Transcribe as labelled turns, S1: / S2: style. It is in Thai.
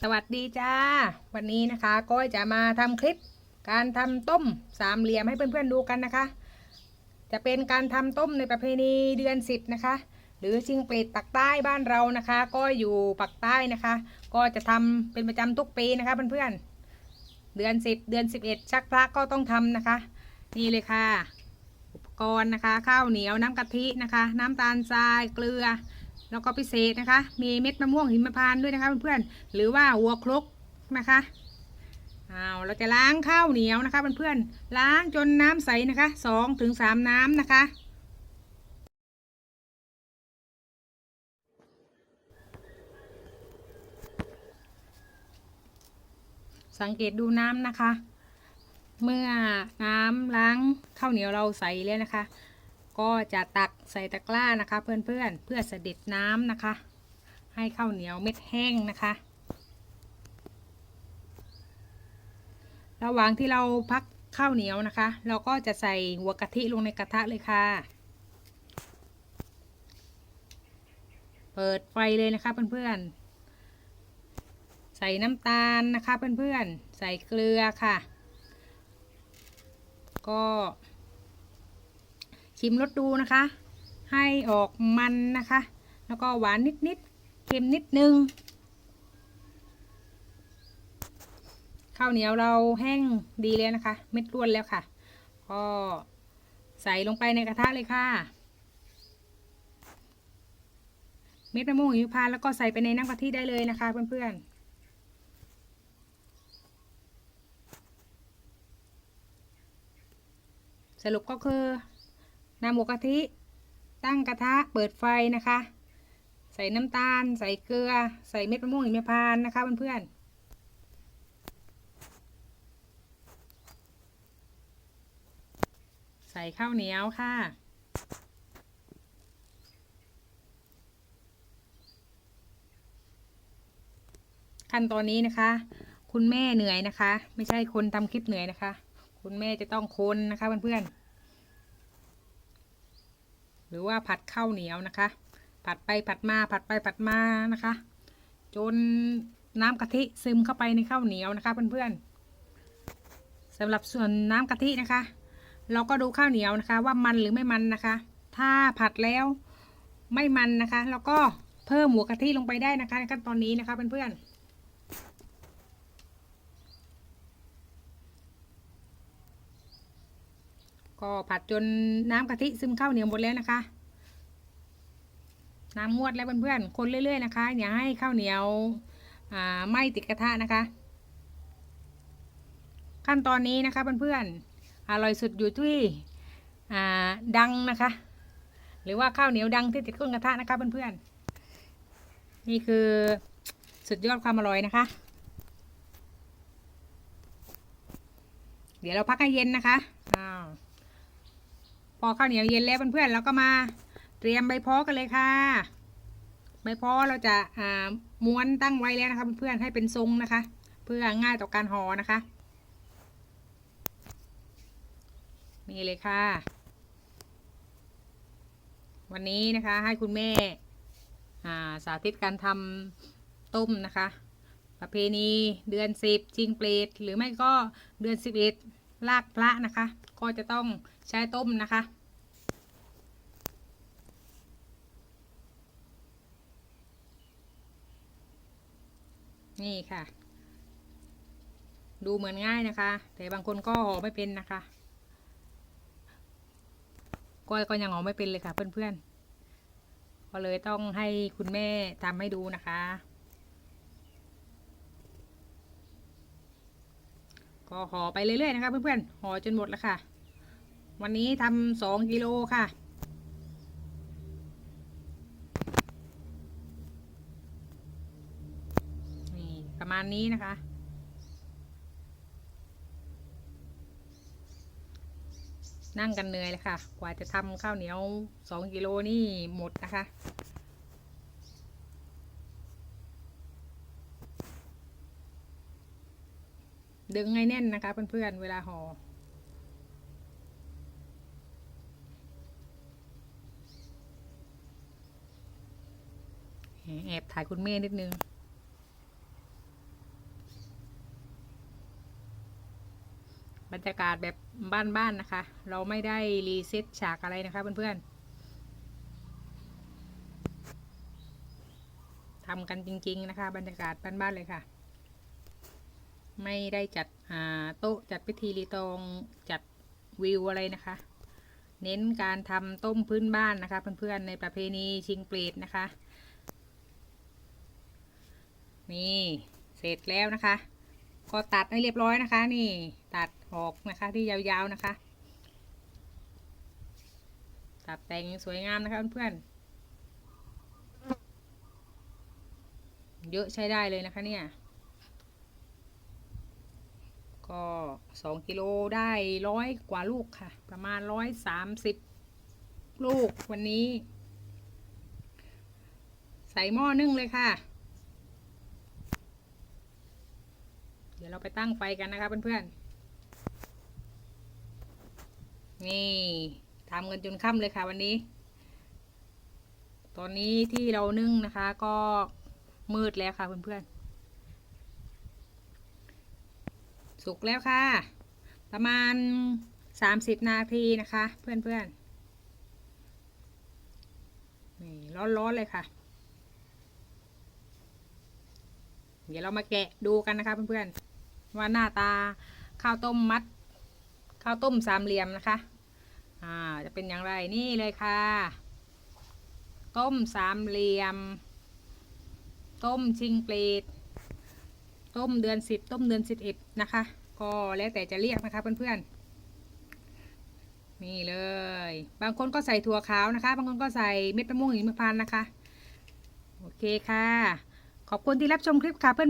S1: สวัสดีจ้า วันนี้นะคะก้อยจะมาทำคลิป การทำต้มสามเหลี่ยมให้เพื่อนๆดูกันนะคะ จะเป็นการทำต้มในประเพณีเดือนสิบนะคะ หรือชิงเปรตปักใต้บ้านเรานะคะ ก็อยู่ปักใต้นะคะ ก็จะทำเป็นประจำทุกปีนะคะเพื่อนๆเดือนสิบเดือนสิบเอ็ดชักพระก็ต้องทำนะคะ นี่เลยค่ะ อุปกรณ์นะคะ ข้าวเหนียวน้ำกะทินะคะ น้ำตาลทรายเกลือ แล้วก็พิเศษนะคะ มีเม็ดมะม่วงหิมพานต์ด้วยนะคะเพื่อนๆหรือว่าหัวครกนะคะเอาเราจะล้างข้าวเหนียวนะคะเพื่อนๆล้างจนน้ำใสนะคะสองถึงสามน้ำนะคะ สังเกตดูน้ำนะคะ เมื่อน้ำล้างข้าวเหนียวเราใสแล้วนะคะ ก็จะตักใส่ตะกร้านะคะ เพื่อนๆเพื่อเสด็จน้ำนะคะ ให้ข้าวเหนียวเม็ดแห้งนะคะ ระหว่างที่เราพักข้าวเหนียวนะคะ เราก็จะใส่หัวกะทิลงในกระทะเลยค่ะ เปิดไฟเลยนะคะเพื่อนๆใส่น้ำตาลนะคะเพื่อนๆ ใส่เกลือค่ะ ก็ ชิมรสดูนะคะ ให้ออกมันนะคะ แล้วก็หวานนิดๆเค็มนิดนึงข้าวเหนียวเราแห้งดีแล้วนะคะ เม็ดร่วนแล้วค่ะ ก็ใส่ลงไปในกระทะเลยค่ะ เม็ดมะม่วงหิมพานต์แล้วก็ใส่ไปในน้ำกะทิได้เลยนะคะ เพื่อนๆสรุปก็คือ นำหมูกะทิ ตั้งกระทะเปิดไฟนะคะ ใส่น้ำตาล ใส่เกลือ ใส่เม็ดมะม่วงหิมพานต์นะคะเพื่อนๆใส่ข้าวเหนียวค่ะ ขั้นตอนนี้นะคะ คุณแม่เหนื่อยนะคะ ไม่ใช่คนทำคลิปเหนื่อยนะคะ คุณแม่จะต้องคนนะคะเพื่อนๆ หรือว่าผัดข้าวเหนียวนะคะ ผัดไปผัดมาผัดไปผัดมานะคะ จนน้ำกะทิซึมเข้าไปในข้าวเหนียวนะคะเพื่อนๆสำหรับส่วนน้ำกะทินะคะ เราก็ดูข้าวเหนียวนะคะ ว่ามันหรือไม่มันนะคะ ถ้าผัดแล้วไม่มันนะคะเราก็เพิ่มหัวกะทิลงไปได้นะคะในขั้นตอนนี้นะคะเพื่อนๆ ก็ผัดจนน้ำกะทิซึมเข้าเหนียวหมดแล้วนะคะ น้ำงวดแล้วเพื่อนๆ คนเรื่อย ๆ นะคะ อย่าให้ข้าวเหนียวไหม้ติดกระทะนะคะ ขั้นตอนนี้นะคะเพื่อนๆ อร่อยสุดอยู่ที่ดังนะคะ หรือว่าข้าวเหนียวดังที่ติดก้นกระทะนะคะเพื่อนๆ นี่คือสุดยอดความอร่อยนะคะ เดี๋ยวเราพักให้เย็นนะคะ พอข้าวเหนียวเย็นแล้วเพื่อนๆเราก็มาเตรียมใบพอกันเลยค่ะ ใบพอเราจะอ่าม้วนตั้งไว้แล้วนะคะเพื่อนๆให้เป็นทรงนะคะ เพื่อง่ายต่อการห่อนะคะ นี่เลยค่ะ วันนี้นะคะให้คุณแม่สาธิตการทำต้มนะคะ ประเพณีเดือนสิบจิงเปรตหรือไม่ก็เดือนสิบเอ็ด ลากพระนะคะ ก็จะต้องใช้ต้มนะคะ นี่ค่ะ ดูเหมือนง่ายนะคะ แต่บางคนก็ห่อไม่เป็นนะคะก้อยก็ยังห่อไม่เป็นเลยค่ะเพื่อนๆก็เลยต้องให้คุณแม่ทำให้ดูนะคะ ก็ห่อไปเรื่อยๆนะคะเพื่อนๆห่อจนหมดแล้วค่ะ วันนี้ทำสองกิโลค่ะนี่ประมาณนี้นะคะนั่งกันเหนื่อยเลยค่ะ กว่าจะทำข้าวเหนียวสองกิโลนี่หมดนะคะ ดึงให้แน่นนะคะเพื่อนๆเวลาหอ่อแอบถ่ายคุณแม่นิดนึงบรรยากาศแบบบ้านๆนะคะ เราไม่ได้รีเซ็ตฉากอะไรนะคะเพื่อนๆทำกันจริง ๆ นะคะ บรรยากาศบ้านๆเลยค่ะ ไม่ได้จัดโต๊ะจัดพิธีรีตองจัดวิวอะไรนะคะ เน้นการทำต้มพื้นบ้านนะคะ เพื่อนๆในประเพณีชิงเปรตนะคะ นี่เสร็จแล้วนะคะ ก็ตัดให้เรียบร้อยนะคะ นี่ตัดออกนะคะที่ยาวๆนะคะ ตัดแต่งสวยงามนะคะเพื่อนๆเยอะใช้ได้เลยนะคะเนี่ย ก็สองกิโลได้ร้อยกว่าลูกค่ะ ประมาณร้อยสามสิบลูกวันนี้ ใส่หม้อนึ่งเลยค่ะ เดี๋ยวเราไปตั้งไฟกันนะคะเพื่อนๆ นี่ทำกันจนค่ำเลยค่ะวันนี้ ตอนนี้ที่เรานึ่งนะคะก็มืดแล้วค่ะเพื่อนๆ สุกแล้วค่ะ ประมาณสามสิบนาทีนะคะ เพื่อนๆนี่ร้อนๆเลยค่ะ เดี๋ยวเรามาแกะดูกันนะคะ เพื่อนๆว่าหน้าตาข้าวต้มมัด ข้าวต้มสามเหลี่ยมนะคะอ่าจะเป็นอย่างไรนี่เลยค่ะ ต้มสามเหลี่ยม ต้มชิงเปรต ต้มเดือนสิบต้มเดือนสิบเอ็ดนะคะ ก็แล้วแต่จะเรียกนะคะเพื่อนๆ นี่เลย บางคนก็ใส่ถั่วขาวนะคะ บางคนก็ใส่เม็ดมะม่วงหิมพานต์นะคะ โอเคค่ะ ขอบคุณที่รับชมคลิปค่ะเพื่อน